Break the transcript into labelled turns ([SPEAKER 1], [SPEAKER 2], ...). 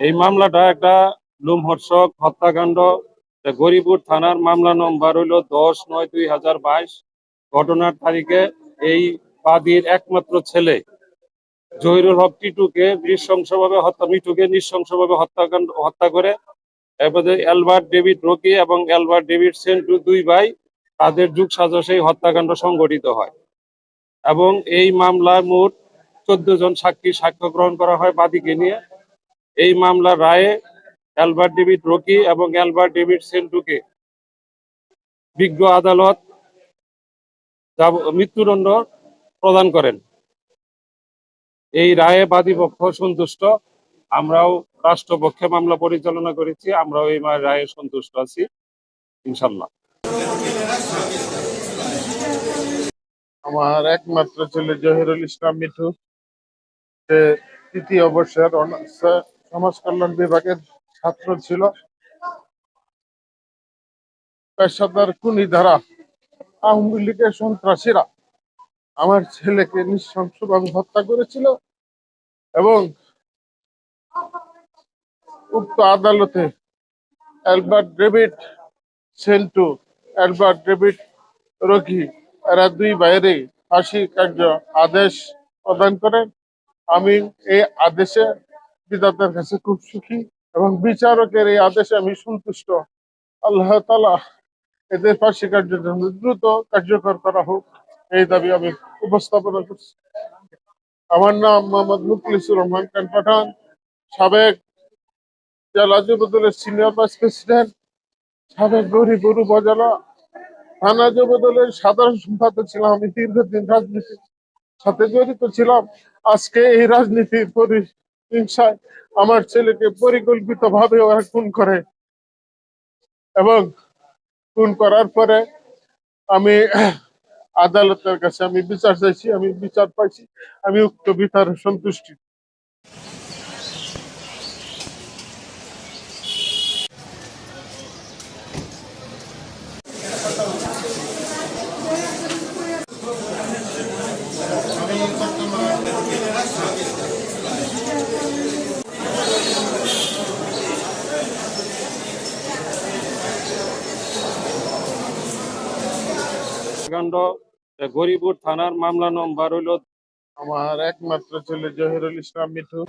[SPEAKER 1] এই মামলাটা একটা লুমহর্ষক হত্যাকাণ্ড। তা গরিপুর থানার মামলা নম্বর হইল দশ নয় দুই হাজার বাইশ। ঘটনার তারিখে এই বাদীর একমাত্র ছেলে জহিরুল হক টিটুকে নৃশংসভাবে হত্যা, মিটুকে নৃশংসভাবে হত্যাকাণ্ড, হত্যা করে। এরপরে অ্যালবার্ট ডেভিড রকি এবং অ্যালবার্ট ডেভিড সেন্টু দুই ভাই, তাদের যুগ সাজসে এই হত্যাকাণ্ড সংঘটিত হয়। এবং এই মামলার মোট চোদ্দ জন সাক্ষী সাক্ষ্য গ্রহণ করা হয় বাদীকে নিয়ে। এই মামলার রায়ে অ্যালবার্ট ডেভিড রকি এবং অ্যালবার্ট ডেভিড সেন্টুকে বিজ্ঞ আদালত মৃত্যুদণ্ড প্রদান করেন। এই রায়ে বাদীপক্ষ সন্তুষ্ট। আমরাও রাষ্ট্রপক্ষে মামলা পরিচালনা করেছি, আমরাও এই রায়ে সন্তুষ্ট আছি ইনশাল্লাহ
[SPEAKER 2] আমার একমাত্র ছেলে জহিরুল ইসলাম মিঠু। তৃতীয় বর্ষের অনার্স, সমাজ কল্যাণ বিভাগের ছাত্র ছিল। পেশাদার কুনি ধারা আওয়ামী লীগের সন্ত্রাসীরা আমার ছেলেকে নৃশংসভাবে হত্যা করেছিল এবং উক্ত আদালতে Albert David Sentu, Albert David Rocky এরা দুই বাইরে ফাঁসি কার্য আদেশ প্রদান করেন। আমি এই আদেশে বিধাতার কাছে খুব সুখী এবং বিচারকের এই আদেশে আমি সন্তুষ্ট। আল্লাহ তালা এদের ফাঁসি জন্য দ্রুত কার্যকর করা হোক, এই দাবি আমি উপস্থাপনা করছি। আমার নাম মোহাম্মদ মুখলিসুর রহমান খান পাঠান, সাবেক জেলা যুবদলের সিনিয়র ভাইস প্রেসিডেন্ট, সাবেক গরিপুর উপজেলা থানা যুবদলের সাধারণ সম্পাদক ছিলাম, আমি দীর্ঘদিন রাজনীতির সাথে জড়িত ছিলাম। আজকে এই রাজনীতির পরিহিংসায় আমার ছেলেকে পরিকল্পিত ভাবে ওরা খুন করে। এবং খুন করার পরে আমি আদালতের কাছে আমি বিচার চাইছি, আমি বিচার পাইছি, আমি উক্ত বিচারে সন্তুষ্টি।
[SPEAKER 1] হত্যাকাণ্ড গরিবুর থানার মামলা নম্বর হইল
[SPEAKER 2] আমার একমাত্র ছেলে জহিরুল ইসলাম মিঠু।